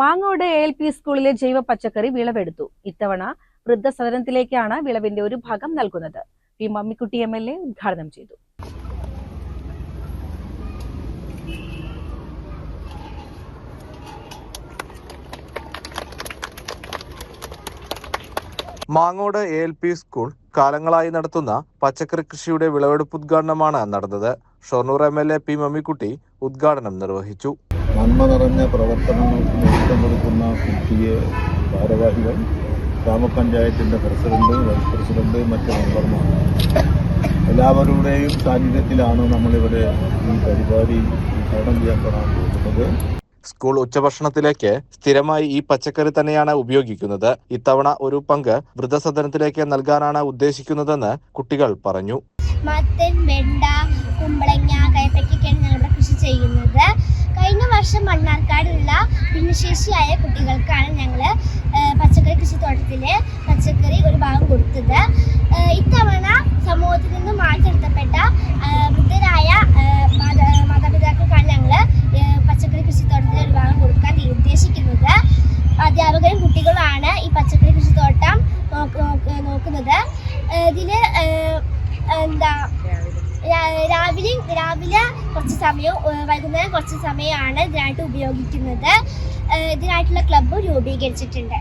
Mangode L P സ്കൂളിലെ ജൈവ പച്ചക്കറി വിളവെടുത്തു. ഇത്തവണ വൃദ്ധസദനത്തിലേക്കാണ് വിളവിന്റെ ഒരു ഭാഗം നൽകുന്നത്. P Mammikutty M L A ഉദ്ഘാടനം ചെയ്തു. Mangode A L P school കാലങ്ങളായി നടത്തുന്ന പച്ചക്കറി കൃഷിയുടെ വിളവെടുപ്പ് ഉദ്ഘാടനമാണ് നടന്നത്. Shoranur M L A P Mammikutty ഉദ്ഘാടനം നിർവഹിച്ചു. നന്മ നിറഞ്ഞ പ്രവർത്തനങ്ങൾക്ക് നേതൃത്വം കൊടുക്കുന്ന കുട്ടിയെ ഭാരവാഹികൾ ഗ്രാമപഞ്ചായത്തിന്റെ പ്രസിഡന്റ് വൈസ് പ്രസിഡന്റ് മറ്റ് മെമ്പർമാർ. എല്ലാവരുടെയും സാന്നിധ്യത്തിലാണ് നമ്മളിവിടെ ഈ പരിപാടി ഉദ്ഘാടനം ചെയ്യപ്പെടാൻ പോകുന്നത്. സ്കൂൾ ഉച്ചഭക്ഷണത്തിലേക്ക് സ്ഥിരമായി ഈ പച്ചക്കറി തന്നെയാണ് ഉപയോഗിക്കുന്നത്. ഇത്തവണ ഒരു പങ്ക് വൃദ്ധസദനത്തിലേക്ക് നൽകാനാണ് ഉദ്ദേശിക്കുന്നതെന്ന് കുട്ടികൾ പറഞ്ഞു. മത്തൻ വെണ്ട മണ്ണാർക്കാടുള്ള ഭിന്നശേഷിയായ കുട്ടികൾക്കാണ് ഞങ്ങൾ പച്ചക്കറി കൃഷിത്തോട്ടത്തിൽ പച്ചക്കറി ഒരു ഭാഗം കൊടുത്തത്. ഇത്തവണ സമൂഹത്തിൽ നിന്ന് മാറ്റിനിർത്തപ്പെട്ട വൃദ്ധരായ മാതാപിതാക്കൾക്കാണ് ഞങ്ങൾ പച്ചക്കറി കൃഷിത്തോട്ടത്തിൽ ഒരു ഭാഗം കൊടുക്കാൻ ഉദ്ദേശിക്കുന്നത്. അധ്യാപകരും കുട്ടികളുമാണ് ഈ പച്ചക്കറി കൃഷിത്തോട്ടം നോക്ക് നോക്ക് നോക്കുന്നത്. ഇതിൽ എന്താ രാവിലെ രാവിലെ കുറച്ച് സമയവും വൈകുന്നേരം കുറച്ച് സമയമാണ് ഇതിനായിട്ട് ഉപയോഗിക്കുന്നത്. ഇതിനായിട്ടുള്ള ക്ലബ്ബ് രൂപീകരിച്ചിട്ടുണ്ട്.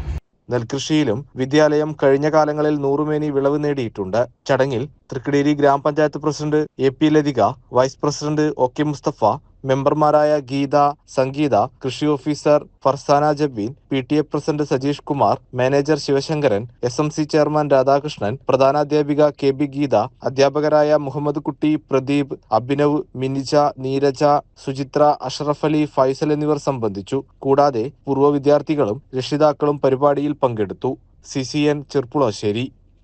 നെൽകൃഷിയിലും വിദ്യാലയം കഴിഞ്ഞ കാലങ്ങളിൽ നൂറുമേനി വിളവ് നേടിയിട്ടുണ്ട്. ചടങ്ങിൽ തൃക്കടേരി ഗ്രാമപഞ്ചായത്ത് president A P Lathika vice president O K Mustafa മെമ്പർമാരായ ഗീത സംഗീത കൃഷി officer Farsana Jabeen P T A president Sajeesh Kumar manager Sivasankaran S M C chairman Radhakrishnan പ്രധാനാധ്യാപിക K B Geetha അധ്യാപകരായ മുഹമ്മദ് കുട്ടി പ്രദീപ് അഭിനവ് മിനിജ നീരജ സുചിത്ര അഷറഫ് അലി ഫൈസൽ എന്നിവർ സംബന്ധിച്ചു. കൂടാതെ പൂർവ വിദ്യാർത്ഥികളും രക്ഷിതാക്കളും പരിപാടിയിൽ പങ്കെടുത്തു. C C N Cherpulassery.